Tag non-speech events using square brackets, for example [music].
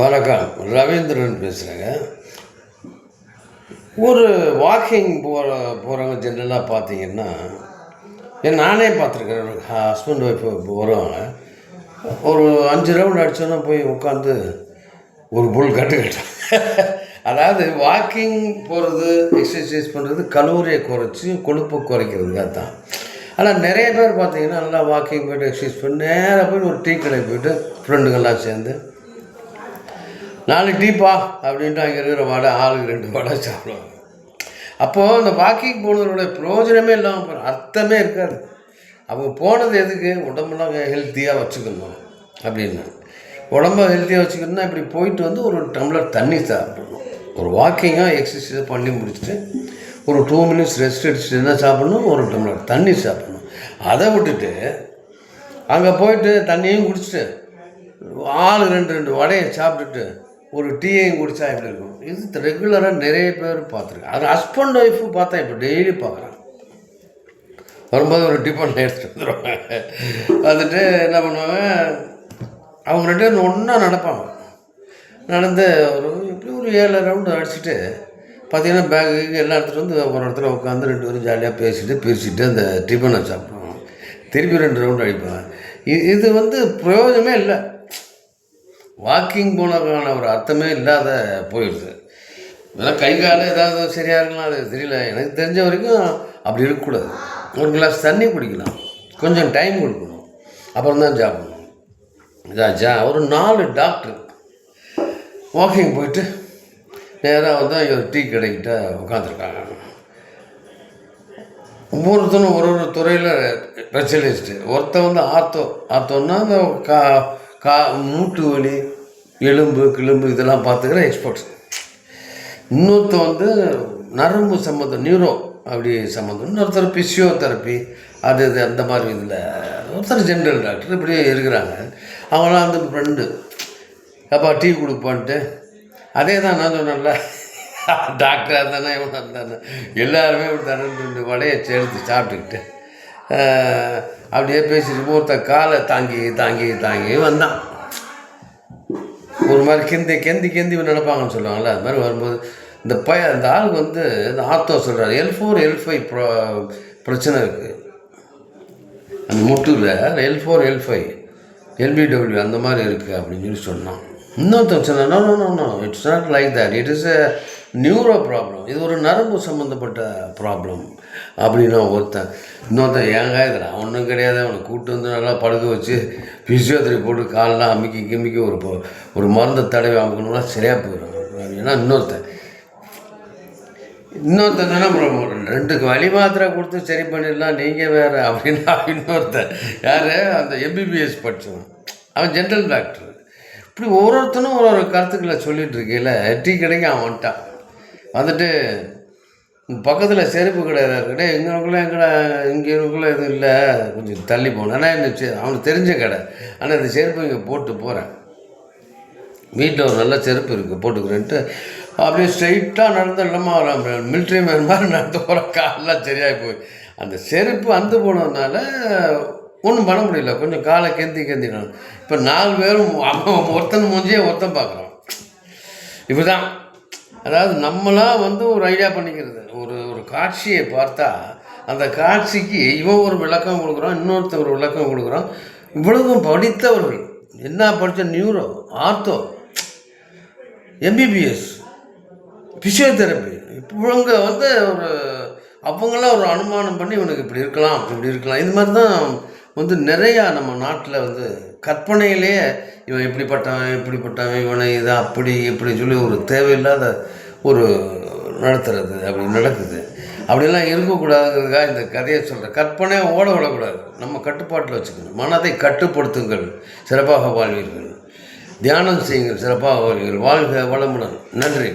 வணக்கம். ரவீந்திரன் பேசுகிறேங்க ஒரு வாக்கிங் போகிற போகிறவங்க ஜென்ரலாக பார்த்தீங்கன்னா ஏன் நானே பார்த்துருக்கேன் ஹஸ்பண்ட் ஒய்ஃப் வருவாங்க. ஒரு அஞ்சு ரவுண்ட் அடித்தோன்னா போய் உட்காந்து ஒரு புல் கட்டுக்கிட்டேன் அதாவது வாக்கிங் போகிறது எக்ஸசைஸ் பண்ணுறது கலோரியை குறைச்சி கொழுப்பு குறைக்கிறதுக்காக தான் ஆனால் நிறைய பேர் பார்த்தீங்கன்னா நல்லா வாக்கிங் போய்ட்டு எக்ஸசைஸ் பண்ணி நேராக போய் ஒரு டீ கடை போயிட்டு ஃப்ரெண்டுங்கள்லாம் சேர்ந்து நாலு டீப்பா அப்படின்ட்டு அங்கே இருக்கிற வடை ஆளுக்கு ரெண்டு வடை சாப்பிடுவாங்க. அப்போது அந்த வாக்கிங் போனதோட பிரயோஜனமே இல்லாமல் போகிற அர்த்தமே இருக்காது. அவங்க போனது எதுக்கு? உடம்பெல்லாம் ஹெல்த்தியாக வச்சுக்கணும் அப்படின்னு. உடம்ப ஹெல்த்தியாக வச்சுக்கணும்னா இப்படி போயிட்டு வந்து ஒரு டம்ளர் தண்ணி சாப்பிடணும். ஒரு வாக்கிங்காக எக்ஸசைஸ் பண்ணி முடிச்சுட்டு ஒரு டூ மினிட்ஸ் ரெஸ்ட் எடுத்துட்டு என்ன சாப்பிடணும்? ஒரு டம்ளர் தண்ணி சாப்பிடணும். அதை விட்டுட்டு அங்கே போயிட்டு தண்ணியும் குடிச்சிட்டு ஆள் ரெண்டு ரெண்டு வடையை சாப்பிட்டுட்டு ஒரு டீயையும் குடித்தா எப்படி இருக்கும்? இது ரெகுலராக நிறைய பேர் பார்த்துருக்கேன் அது ஹஸ்பண்ட் ஒய்ஃபு பார்த்தா இப்போ டெய்லி பார்க்குறான் வரும்போது ஒரு டிஃபன் எடுத்துகிட்டு வந்துடுவாங்க வந்துட்டு என்ன பண்ணுவாங்க? அவங்க ரெண்டு பேரும் ஒன்றா நடப்பாங்க. நடந்து ஒரு எப்படி ஒரு ஏழு ரவுண்டு அடிச்சுட்டு பார்த்தீங்கன்னா பேக்கு எல்லாம் எடுத்துகிட்டு வந்து ஒரு இடத்துல உட்காந்து ரெண்டு பேரும் ஜாலியாக பேசிட்டு பிரிச்சுட்டு அந்த டிஃபனை சாப்பிடுவோம் திருப்பி ரெண்டு ரவுண்டு அடிப்பாங்க. இது இது வந்து பிரயோஜனமே இல்லை. வாக்கிங் போனதுக்கான ஒரு அர்த்தமே இல்லாத போயிடுது இதெல்லாம் கை கால் ஏதாவது சரியாக இருக்கலாம் அது தெரியல. எனக்கு தெரிஞ்ச வரைக்கும் அப்படி இருக்கக்கூடாது. ஒரு கிளாஸ் தண்ணி குடிக்கலாம். கொஞ்சம் டைம் கொடுக்கணும். அப்புறம் தான் சாப்பிடணும் இதாச்சா ஒரு நாலு டாக்டர் வாக்கிங் போயிட்டு நேராக வந்து அங்கே ஒரு டீ கடைக்கிட்ட உட்காந்துருக்காங்க ஒவ்வொருத்தனும் ஒரு ஒரு துறையில் ஸ்பெஷலிஸ்ட்டு ஒருத்தன் வந்து ஆர்த்தோ. ஆர்த்தோன்னா அந்த கா கா மூட்டு வலி எலும்பு கிளும்பு இதெல்லாம் பார்த்துக்கிற எக்ஸ்பர்ட்ஸ் இன்னொருத்தர் வந்து நரம்பு சம்மந்தம் நியூரோ அப்படி சம்மந்தம் இன்னொருத்தர் பிசியோதெரப்பி அது இது அந்த மாதிரி இதில். ஒருத்தர் ஜென்ரல் டாக்டர் இப்படி இருக்கிறாங்க. அவங்களாம் வந்து ஃப்ரெண்டு அப்பா டீ கொடுப்பான்ட்டு. அதே தான் நான் சொன்னேன்ல. [laughs] டாக்டராக இருந்தானே இவனாக இருந்தானே. எல்லாருமே இப்படி தானே ரெண்டு வடையை சேர்த்து சாப்பிட்டுக்கிட்டு. அப்படியே பேசிட்டு ஒருத்தன் காலை தாங்கி தாங்கி தாங்கி வந்தான். ஒரு மாதிரி கெந்தி கெந்தி கெந்தி நினைப்பாங்கன்னு சொல்லுவாங்கள்ல அது மாதிரி வரும்போது இந்த பய அந்த ஆளுக்கு வந்து இந்த ஆத்தோ சொல்கிறார் L four L five bro பிரச்சனை இருக்குது அந்த முட்டுல L four L five LBW அந்த மாதிரி இருக்குது அப்படின்னு சொல்லி சொன்னான். இன்னொருத்தன் சொன்னான் no no no it's not like that it is a neuro problem இது ஒரு நரம்பு சம்மந்தப்பட்ட ப்ராப்ளம் அப்படின்னு ஒருத்தன் இன்னொருத்தன் ஏங்க இதில் ஒன்றும் கிடையாது. அவனை கூட்டு வந்து நல்லா படுக்க வச்சு ஃபிசியோதெரப்பி போட்டு காலெலாம் அமுக்கி கிமிக்கி ஒரு ஒரு மருந்தை தடவி அமுக்கணும்னா சரியாக போயிடும். அப்படின்னா இன்னொருத்தன் இன்னொருத்தன் தானே ரெண்டுக்கு வழி மாத்திரை கொடுத்து சரி பண்ணிடலாம். நீங்கள் வேறு அப்படின்னா இன்னொருத்தன். யார்? அந்த எம்பிபிஎஸ் படித்தவன் அவன் ஜென்ரல் டாக்டர் இப்படி ஒரு ஒருத்தனும் ஒரு ஒரு கருத்துக்களை சொல்லிட்டு இருக்கையில் டீ கடைக்கு அவன் வந்துட்டான். வந்துட்டு பக்கத்தில் செருப்பு கடை ஏதாவது கடை எங்களுக்குள்ள எங்கடா இங்கே எனக்குள்ள எதுவும் இல்லை. கொஞ்சம் தள்ளி போனேன் ஆனால் என்ன அவனுக்கு தெரிஞ்ச கடை. ஆனால் இந்த செருப்பு இங்கே போட்டு போகிறேன் வீட்டில் ஒரு நல்ல செருப்பு இருக்குது போட்டுக்கிறேன்ட்டு அப்படியே ஸ்ட்ரைட்டாக நடந்து இல்லாமல் மிலிட்ரி மேன் மாதிரி நடந்து போகிற காலெலாம் சரியாகி போய். அந்த செருப்பு அந்து போனதுனால ஒன்றும் பண்ண முடியல. கொஞ்சம் காலை கேந்தி கெந்தி இப்போ நாலு பேரும் ஒருத்தன் மூஞ்சியே ஒருத்தன் பார்க்குறான். இப்படிதான் அதாவது நம்மளாக வந்து ஒரு ஐடியா பண்ணிக்கிறது. ஒரு ஒரு காட்சியை பார்த்தா அந்த காட்சிக்கு இவன் ஒரு விளக்கம் கொடுக்குறான் இன்னொருத்தன் ஒரு விளக்கம் கொடுக்குறான். இவ்வளவும் படித்தவர்கள். என்ன படித்த நியூரோ ஆர்த்தோ எம்பிபிஎஸ் ஃபிசியோதெரப்பி இவங்க வந்து ஒரு அவங்களாம் ஒரு அனுமானம் பண்ணி இவனுக்கு இப்படி இருக்கலாம் இப்படி இருக்கலாம். இது மாதிரி தான் வந்து நிறையா நம்ம நாட்டில் வந்து கற்பனையிலேயே இவன் இப்படிப்பட்டவன் இப்படிப்பட்டவன் இவனை இது அப்படி இப்படி சொல்லி ஒரு தேவையில்லாத ஒரு நடத்துறது அப்படி நடக்குது. அப்படிலாம் இருக்கக்கூடாதுங்கிறதுக்காக இந்த கதையை சொல்கிறேன் கற்பனையாக ஓட விடக்கூடாது. நம்ம கட்டுப்பாட்டில் வச்சுக்கணும். மனதை கட்டுப்படுத்துங்கள். சிறப்பாக வாழ்வீர்கள். தியானம் செய்யுங்கள். சிறப்பாக வாழ்வீர்கள். வாழ்க வளமுடன். நன்றி.